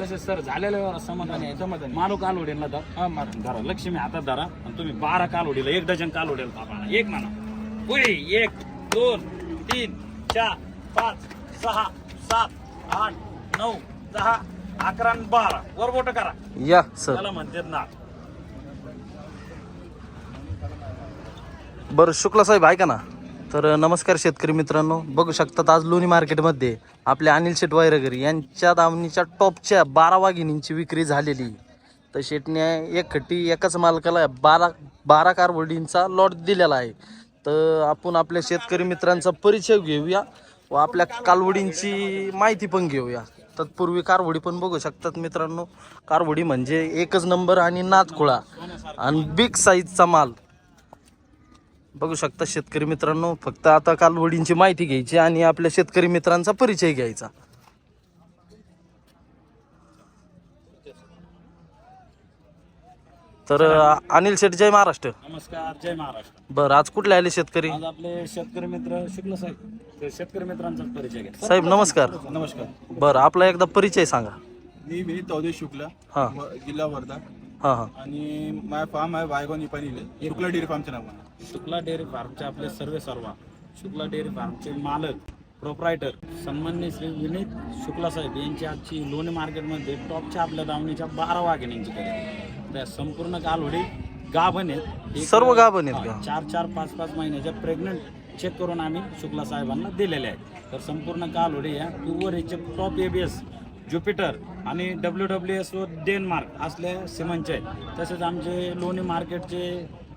तसेच सर झालेल्या व्यवहार समाधानी आहे समाधानी मालो कालवडीला तर. हा मार. धरा लक्ष्मी हातात धरा आणि तुम्ही बारा कालवडीला एक डझन कालवडीला थापा. एक म्हणा. पुढे एक दोन तीन चार पाच सहा सात आठ नऊ दहा अकरा आणि बारा. वर बोट करा. या सर. त्याला म्हणतात ना. बरं शुक्ला साहेब ऐका ना. तर नमस्कार शेतकरी मित्रांनो. बघू शकतात आज लोणी मार्केटमध्ये आपले अनिल शेट वायरगरी यांच्या दावणीच्या टॉपच्या बारा वाघिणींची विक्री झालेली. तर शेटने एक खट्टी एकाच मालकाला बारा बारा कारवडींचा लॉट दिलेला आहे. तर आपण आपल्या शेतकरी मित्रांचा परिचय घेऊया व आपल्या कालवडींची माहिती पण घेऊया. तत्पूर्वी कारवडी पण बघू शकतात मित्रांनो. कारवडी म्हणजे एकच नंबर आणि नाथखुळा आणि बिग साईजचा माल. बघू शकता शेतकरी मित्रांनो फक्त आता कालवडींची माहिती घ्यायची आणि आपल्या शेतकरी मित्रांचा परिचय घ्यायचा. तर अनिल शेठ जय महाराष्ट्र. नमस्कार जय महाराष्ट्र. बरं आज कुठले आले शेतकरी? आज आपले शेतकरी मित्र शुक्ल साहेब. ते शेतकरी मित्रांचा परिचय घ्या. साहेब नमस्कार. नमस्कार. बरं आपला एकदा परिचय सांगा. मी विनीत चौधरी शुक्ला हां. व- जिल्हा वर्धा. हां हां. आणि माझा फार्म आहे वायगॉन निपाणीले शुक्ला डेअरी फार्मच्या नावानं शुक्ला डेअरी फार्मचे आपले सर्वे सर्वा. शुक्ला डेअरी फार्मचे मालक प्रोप्रायटर सन्मान्य श्री विनीत शुक्ला साहेब यांची आजची लोणी मार्केटमध्ये टॉपच्या आपल्या दावणीच्या बारा वाघिणींची खरेदी. त्या संपूर्ण कालवडी गाभण आहेत. सर्व गाभण आहेत? चार चार पाच पाच महिन्याच्या प्रेग्नंट चेक करून आम्ही शुक्ला साहेबांना दिलेले आहेत. तर संपूर्ण कालवडी या प्युअर याचे टॉप एबीएस ज्युपिटर आणि डब्ल्यू डब्ल्यू एस व डेन्मार्क असल्या सिमनचे आहेत. तसेच आमचे लोणी मार्केटचे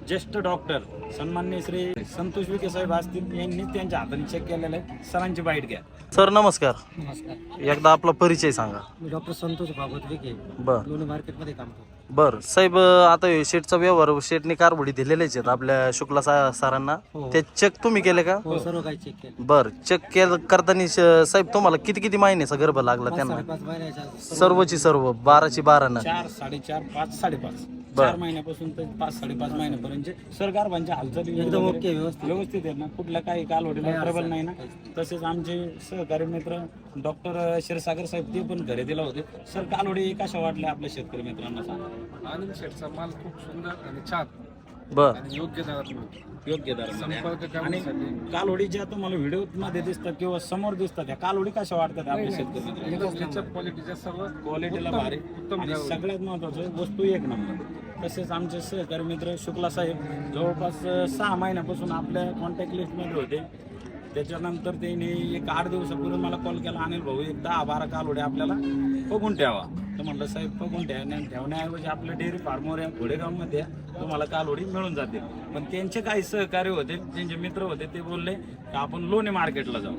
ज्येष्ठ डॉक्टर सन्मान्य श्री संतोष विखे साहेब असतील यांनी त्यांच्या हाताने चेक केलेलं आहे. सरांची बाईट घ्या. सर नमस्कार. नमस्कार. एकदा आपला परिचय सांगा. मी डॉक्टर संतोष बाबत विखे. बर. लोणी मार्केटमध्ये काम करतो. बर. साहेब आता हे शेठचा व्यवहार शेठने कारवडी दिलेलेच आहेत आपल्या शुक्ला सा सरांना. हो. ते चेक तुम्ही केले का? हो सर्व काही चेक केलं. बर. चेक केलं करताना श- साहेब तुम्हाला किती किती महिन्याचा गर्भ लागला पाच त्यांना? साडेपाच महिन्याच्या सर्वची सर्व बाराची बारा न चार साडेचार पाच साडेपाच. चार महिन्यापासून ते पाच साडेपाच महिन्यापर्यंत सरकारबांच्या हालचाली एकदम ओके व्यवस्थित. व्यवस्थित आहेत ना. कुठल्या काही कालवडीला ट्रबल नाही ना. तसेच आमचे सहकारी मित्र डॉक्टर क्षीरसागर साहेब ते पण खरेदीला होते. सर कालवडी कशा वाटल्या आपल्या शेतकरी मित्रांना सांगा. आनंद शेठचा माल खूप सुंदर आणि छान. बर. आणि योग्य दरात मिळतो योग्य आणि ज्या तुम्हाला व्हिडिओमध्ये दिसतात किंवा समोर दिसतात त्या कालवडी कशा वाटतात आपल्या शेतकरी क्वालिटीच्या सर्व क्वालिटीला भारी. उत्तम आणि. सगळ्यात महत्वाचं वस्तू एक नंबर. तसेच आमचे सहकारी मित्र शुक्ला साहेब जवळपास सहा महिन्यापासून आपल्या कॉन्टॅक्ट लिस्टमध्ये होते. त्याच्यानंतर त्यांनी एक आठ दिवसापूर्वी मला कॉल केला अनिल भाऊ एक दहा बारा कालोडे आपल्याला बघून ठेवा. तर म्हटलं साहेब बघून ठेवण्या ठेवण्याऐवजी आपल्या डेअरी फार्मवर या घोडेगावमध्ये तुम्हाला कालोडी मिळून जातील. पण त्यांचे काही सहकारी होते त्यांचे मित्र होते ते बोलले की आपण लोणी मार्केटला जाऊ.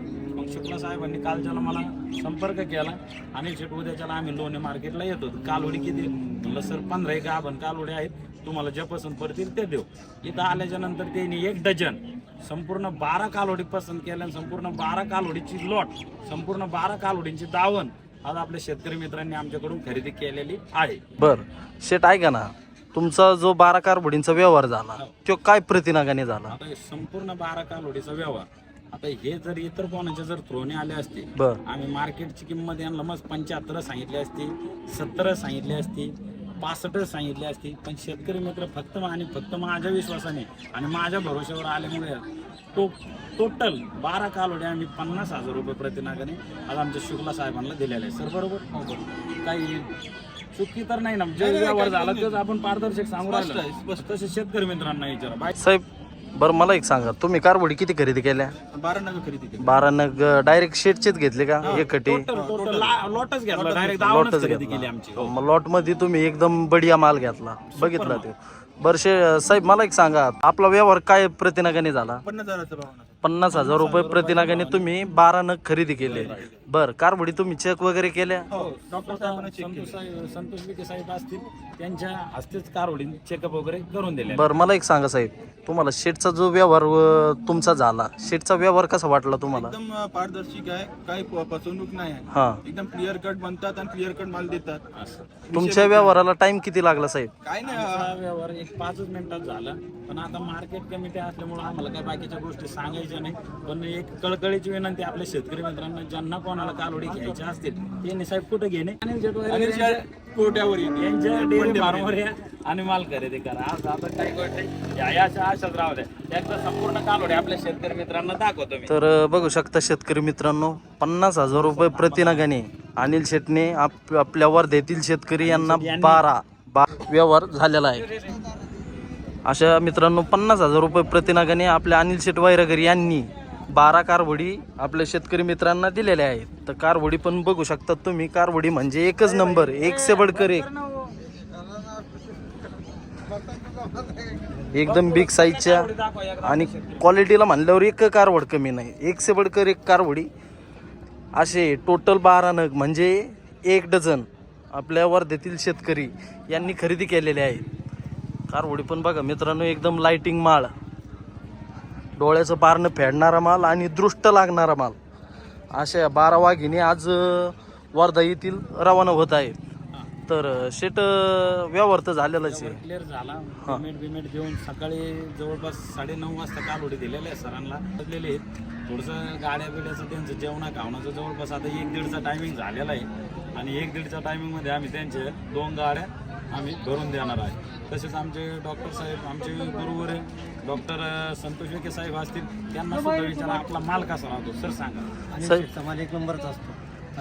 शुक्ला साहेबांनी कालच्याला मला संपर्क केला आणि शेट उद्याच्याला आम्ही लोणी मार्केटला येतो. कालवडी किती? म्हणलं सर पंधरा एक आपण कालवडी आहेत. तुम्हाला ज्या पसंत पडतील ते देऊ. इथं आल्याच्यानंतर त्यांनी एक डझन संपूर्ण बारा कालवडी पसंत केल्या संपूर्ण बारा कालवडीची लॉट संपूर्ण बारा कालवडींची दावण आज आपल्या शेतकरी मित्रांनी आमच्याकडून खरेदी केलेली आहे. बर शेठ ऐका ना. तुमचा जो बारा कारवडींचा व्यवहार झाला तो काय प्रतिनागाने झाला? आता हे संपूर्ण बारा कालवडीचा व्यवहार. आता हे जर इतर कोणाचे जर थ्रोने आले असते बर. आम्ही मार्केटची किंमत यांना मग पंच्याहत्तर सांगितली असती सत्तर सांगितली असती पासष्ट सांगितली असती पण शेतकरी मित्र फक्त आणि फक्त माझ्या विश्वासाने आणि माझ्या भरोश्यावर आल्यामुळे तो टोटल बारा कालोडे आम्ही पन्नास हजार रुपये प्रतिनागाने आज आमच्या शुक्ला साहेबांना दिलेले आहे सर बरोबर? हो बरोबर. काही चुकी तर नाही ना जे व्यवहार झाला तेच आपण पारदर्शक सांगू राहिलो. तसे शेतकरी मित्रांना विचारा. बाय साहेब बरं मला एक सांगा. तुम्ही कारवडी किती खरेदी केल्या? बारा नग खरेदी केली. बारा नग डायरेक्ट शेटचेच घेतले का? एक टोटल लॉटच घेतला डायरेक्ट दावणच लॉटच खरेदी केली घेतला आमची. मग लॉटमध्ये तुम्ही एकदम बढिया माल घेतला. बघितला ते. बरशे साहेब मला एक सांगा. आपला व्यवहार काय प्रतिनागाने झाला? पन्नास हजाराचा भावना पन्नास हजार रुपये प्रतिनागाने तुम्ही बारा नग खरेदी केले. बर कारवडी तुम्ही चेक वगैरे केल्या? हो डॉक्टर साहेबांना check संतोष साहेब संतोष विखे साहेब असतील त्यांच्या हस्तेच कारवडी चेकअप वगैरे करून दिले. बर मला एक सांगा साहेब तुम्हाला शेटचा जो व्यवहार अ, तुमचा झाला शेटचा व्यवहार कसा वाटला तुम्हाला? एकदम अं, पारदर्शक आहे काही फसवणूक नाही आहे. हा. एकदम क्लिअर कट बनतात आणि क्लिअर कट माल देतात. तुमच्या व्यवहाराला टाइम किती लागला साहेब? काय नाही व्यवहार एक पाचच मिनिटात झाला. पण आता मार्केट कमिटी असल्यामुळे आम्हाला काही बाकीच्या गोष्टी सांगायच्या घ्यायच्या नाही पण एक कळकळीची विनंती आपल्या शेतकरी मित्रांना ज्यांना कोणाला कालोडी घ्यायच्या असतील त्यांनी साहेब कुठे घेणे? आणि जे वगैरे आणि ज्या कोट्यावर येईल. यांच्या डेअरी फार्मवर या आणि माल खरेदी करा. आज आता काही गोष्ट. या अशा आशाच राहू द्या. संपूर्ण कालोडी आपल्या शेतकरी मित्रांना दाखवतो मी. तर बघू शकता शेतकरी मित्रांनो पन्नास हजार रुपये प्रतिनगाने अनिल शेटने आप आपल्या वर्धेतील शेतकरी यांना बारा बा व्यवहार झालेला आहे. अशा मित्रांनो पन्नास हजार रुपये प्रतिनागाने आपल्या अनिल शेट वैरागर यांनी बारा कारवडी आपल्या शेतकरी मित्रांना दिलेल्या आहेत. तर कारवडी पण बघू शकतात तुम्ही. कारवडी म्हणजे एकच नंबर एक सेबडकर एक. एकदम बिग साईजच्या आणि क्वालिटीला म्हणल्यावर एक कारवड कमी नाही. एक सेबडकर एक कारवडी. असे टोटल बारा नग म्हणजे एक डझन आपल्या वर्धेतील शेतकरी यांनी खरेदी केलेले आहेत. कारवडी पण बघा मित्रांनो एकदम लाइटिंग माळ. डोळ्याचं पारणं फेडणारा माल आणि दृष्ट लागणारा माल. अशा बारा वाघिणी आज वर्धा येथील रवाना होत आहेत तर शेट व्यवहार तर झालेलाच आहे. क्लिअर झाला. पेमेंट बिमेंट देऊन सकाळी जवळपास साडेनऊ वाजता कालोडी दिलेल्या आहे सरांना. बदलेले आहेत. थोडंसं गाड्या बिड्याचं त्यांचं जेवणा खावण्याचं जवळपास आता एक दीडचा टायमिंग झालेला आहे. आणि एक दीडच्या टायमिंगमध्ये आम्ही त्यांचे दोन गाड्या आम्ही भरून देणार आहे. तसेच आमचे डॉक्टर साहेब आमचे गुरुवर डॉक्टर संतोष विखे साहेब असतील त्यांना सुद्धा विचारा आपला माल कसा राहतो? सर सांगा. आणि साहेब- एक नंबरचा असतो.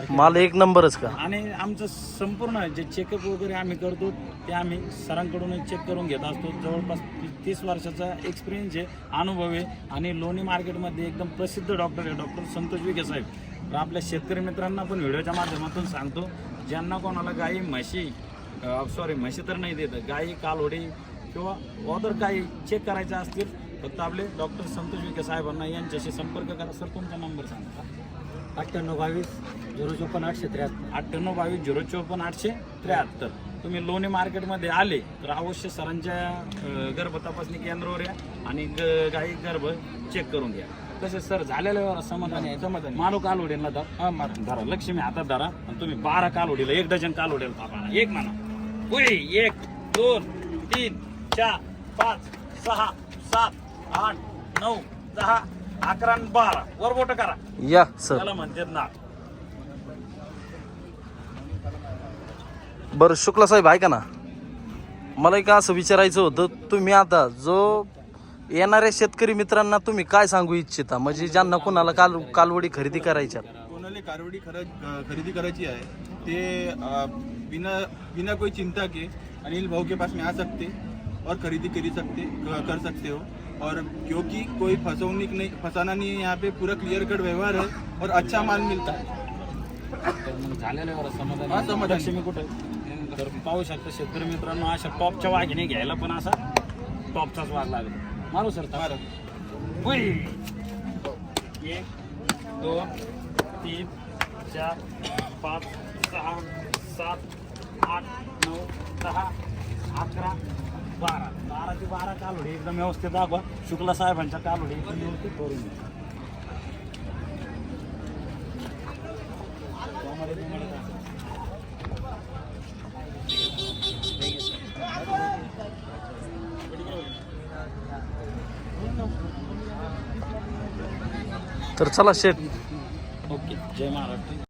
माल एक नंबरच का? आणि आमचं संपूर्ण जे चेकअप वगैरे आम्ही करतो ते आम्ही सरांकडून चेक करून घेत असतो. जवळपास ती- तीस वर्षाचा एक्सपिरियन्स आहे अनुभव आहे. आणि लोणी मार्केटमध्ये एकदम प्रसिद्ध डॉक्टर आहे डॉक्टर संतोष विखे साहेब. तर आपल्या शेतकरी मित्रांना पण व्हिडिओच्या माध्यमातून सांगतो ज्यांना कोणाला गाई म्हशी सॉरी म्हशी तर नाही देत. गाई कालवडी किंवा अदर काही चेक करायचे असतील फक्त आपले डॉक्टर संतोष विखे साहेबांना यांच्याशी संपर्क करा. सर तुमचा नंबर सांगा. अठ्ठ्याण्णव बावीस झिरो चोपन्न आठशे त्र्याहत्तर. अठ्ठ्याण्णव बावीस झिरो चोपन्न आठशे त्र्याहत्तर. तुम्ही लोणी मार्केटमध्ये आले तर अवश्य सरांच्या गर्भ तपासणी केंद्रावर या आणि ग- गाई गर्भ चेक करून घ्या. तसेच सर झालेलं समाधानी आहे. समाधानी मालो कालवडीला धर. हा मार धरा. लक्ष्मी हातात धरा. आणि तुम्ही बारा कालवडीला एक डझन कालवडीला थापा. एक म्हणा. पुढे एक दोन तीन चार पाच सहा सात आठ नऊ दहा अकरा आणि बारा. वर बोट करा. या सर. त्याला म्हणतात ना. बरं शुक्ला साहेब ऐका ना. मला एक असं विचारायचं होतं तुम्ही आता जो येणाऱ्या शेतकरी मित्रांना तुम्ही काय सांगू इच्छिता? म्हणजे ज्यांना कोणाला काल कालवडी खरेदी करायच्या कोणाला कारवडी खर खरीदी करायची है ते अ, बिना बिना कोई चिंता के अनिल भाऊ के पास में आ सकते और खरीदी करी सकते कर सकते हो और क्योंकि कोई फसवनिक नहीं फसाना नहीं है यहाँ पे पूरा क्लियर कट व्यवहार है और अच्छा माल मिलता है तर मग झालेलं आहे बरं हा, समाधान समाधानी. लक्ष्मी कुठे तर पाहू शकता शेतकरी मित्रांनो अशा टॉपच्या वाघिणी घ्यायला पण असा टॉपचाच वाघ लागतो मारू सर मारा. होय. एक दोन तीन चार पाच सहा सात आठ नऊ दहा अकरा बारा बारा ते बारा कालोडी एकदम व्यवस्थित दाखवा शुक्ला साहेबांच्या कालोडी एकदम व्यवस्थित करून तर चला शेट.